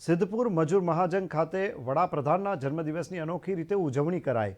સિદ્ધપુર મજૂર મહાજન ખાતે વડાપ્રધાનના જન્મદિવસની અનોખી રીતે ઉજવણી કરાઈ.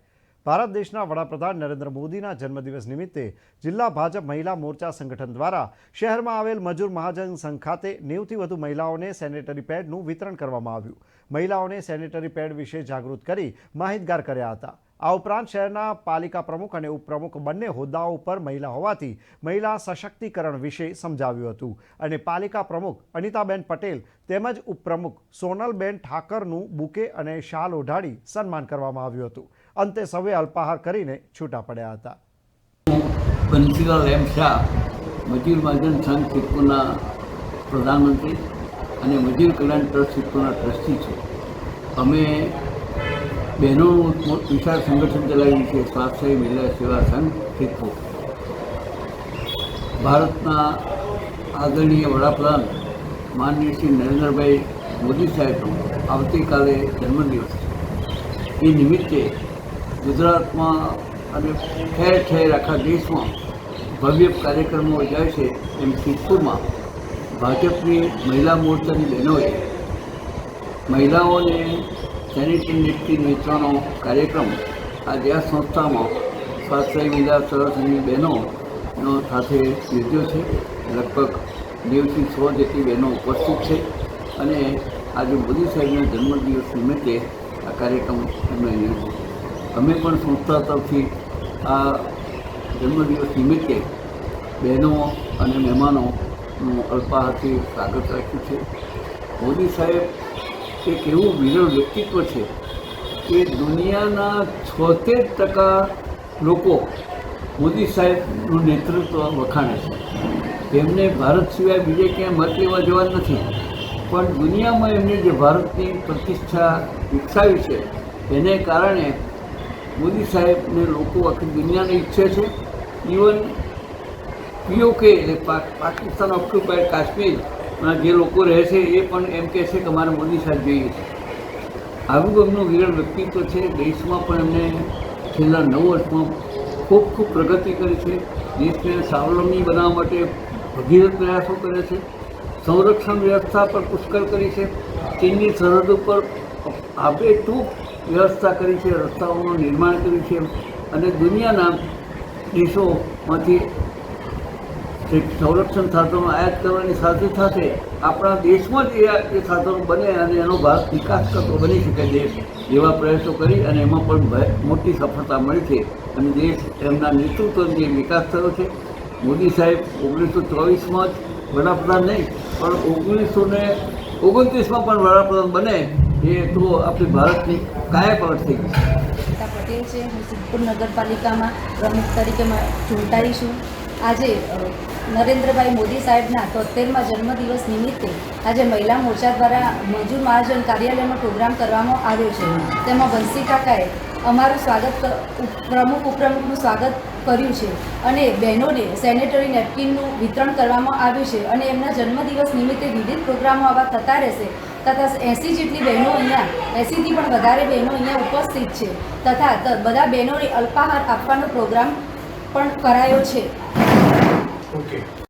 ભારત દેશના વડાપ્રધાન નરેન્દ્ર મોદીના જન્મદિવસ નિમિત્તે જિલ્લા ભાજપ મહિલા મોરચા સંગઠન દ્વારા શહેરમાં આવેલ મજૂર મહાજન સંઘ ખાતે નેવથી વધુ મહિલાઓને સેનેટરી પેડનું વિતરણ કરવામાં આવ્યું. મહિલાઓને સેનેટરી પેડ વિશે જાગૃત કરી માહિતગાર કર્યા હતા. આ ઉપરાંત શહેરના પાલિકા પ્રમુખ અને ઉપપ્રમુખ બંને હોદ્દાઓ ઉપર મહિલા હોવાથી મહિલા સશક્તિકરણ વિશે સમજાવ્યું હતું. અને પાલિકા પ્રમુખ અનિતાબેન પટેલ તેમજ ઉપપ્રમુખ સોનલબેન ઠાકરનું બુકે અને શાલ ઓઢાડી સન્માન કરવામાં આવ્યું હતું. અંતે સૌએ અલ્પાહાર કરીને છૂટા પડ્યા હતા. બંસીલાલ મજૂર મહાજન સંઘ સિદ્ધપુરના પ્રધાનમંત્રી અને મજૂર કલ્યાણ ટ્રસ્ટ સિદ્ધપુરના ટ્રસ્ટી છે. અમે બહેનોનું મોટ વિશાળ સંગઠન ચલાવ્યું છે, સ્વાસ્થ્ય મહિલા સેવા સંઘ સિદ્ધપુર ભારતના આદરણીય વડાપ્રધાન માનનીય શ્રી નરેન્દ્રભાઈ મોદી સાહેબનો આવતીકાલે જન્મદિવસ એ નિમિત્તે ગુજરાતમાં અને ઠેર ઠેર આખા દેશમાં ભવ્ય કાર્યક્રમો યોજાય છે. એમ સિદ્ધપુરમાં ભાજપની મહિલા મોરચાની બહેનોએ મહિલાઓને સેનિટરી નેપકિન વેચવાનો કાર્યક્રમ આજે આ સંસ્થામાં સ્વાસ્થ્ય વિદ્યા સરસની બહેનોનો સાથે યોજ્યો છે. લગભગ નેવથી સો જેટલી બહેનો ઉપસ્થિત છે અને આજે મોદી સાહેબના જન્મદિવસ નિમિત્તે આ કાર્યક્રમ એમણે યોજ્યો અમે પણ સંસ્થા તરફથી આ જન્મદિવસ નિમિત્તે બહેનો અને મહેમાનોનું અલ્પાહારથી સ્વાગત રાખ્યું છે. મોદી સાહેબ એક એવું વિરળ વ્યક્તિત્વ છે કે દુનિયાના છોતેર ટકા લોકો મોદી સાહેબનું નેતૃત્વ વખાણે છે. એમને ભારત સિવાય બીજે ક્યાંય મત લેવા જવા નથી. પણ દુનિયામાં એમને જે ભારતની પ્રતિષ્ઠા વિકસાવી છે, એને કારણે મોદી સાહેબને લોકો આખી દુનિયાને ઈચ્છે છે. ઇવન પીઓકે એટલે પાકિસ્તાન ઓક્યુપાઈડ કાશ્મીરમાં જે લોકો રહે છે, એ પણ એમ કહે છે કે અમારે મોદી સાહેબ જોઈએ છે. આવું એમનું વિરળ વ્યક્તિત્વ છે, દેશમાં પણ એમને છેલ્લા નવ વર્ષમાં ખૂબ ખૂબ પ્રગતિ કરી છે. દેશને સ્વાવલંબી બનાવવા માટે ભગીરથ પ્રયાસો કરે છે. સંરક્ષણ વ્યવસ્થા પર પુષ્કળ કરી છે. ચીનની સરહદ ઉપર આબેટૂબ વ્યવસ્થા કરી છે, રસ્તાઓનું નિર્માણ કર્યું છે. અને દુનિયાના દેશોમાંથી સંરક્ષણ સાધનો આયાત કરવાની સાથે સાથે આપણા દેશમાં જ એ સાધનો બને અને એનો ભારત વિકાસ કરતો બની શકે દેશ એવા પ્રયાસો કરી અને એમાં પણ મોટી સફળતા મળી છે. અને દેશ એમના નેતૃત્વથી વિકાસ થયો છે, મોદી સાહેબ ઓગણીસો ચોવીસમાં જ વડાપ્રધાન નહીં, પણ ઓગણીસો ને ઓગણત્રીસમાં પણ વડાપ્રધાન બને એ તો આપણી ભારતની કાયાપલટ થઈ ગઈ. છે પટેલ છે. હું સિદ્ધપુર નગરપાલિકામાં પ્રમુખ તરીકે ચૂંટાઈ છું. આજે નરેન્દ્રભાઈ મોદી સાહેબના તોતેરમાં જન્મદિવસ નિમિત્તે આજે મહિલા મોરચા દ્વારા મજૂર મહાજન કાર્યાલયનો પ્રોગ્રામ કરવામાં આવ્યો છે. તેમાં બંસી કાકાએ અમારું સ્વાગત પ્રમુખ ઉપપ્રમુખનું સ્વાગત કર્યું છે અને બહેનોને સેનેટરી નેપકિનનું વિતરણ કરવામાં આવ્યું છે અને એમના જન્મદિવસ નિમિત્તે વિવિધ પ્રોગ્રામો આવા થતા રહેશે તથા એંસી જેટલી બહેનો અહીંયા, એંસીથી પણ વધારે બહેનો અહીંયા ઉપસ્થિત છે તથા બધા બહેનોને અલ્પાહાર આપવાનો પ્રોગ્રામ પણ કરાયો છે. Okay.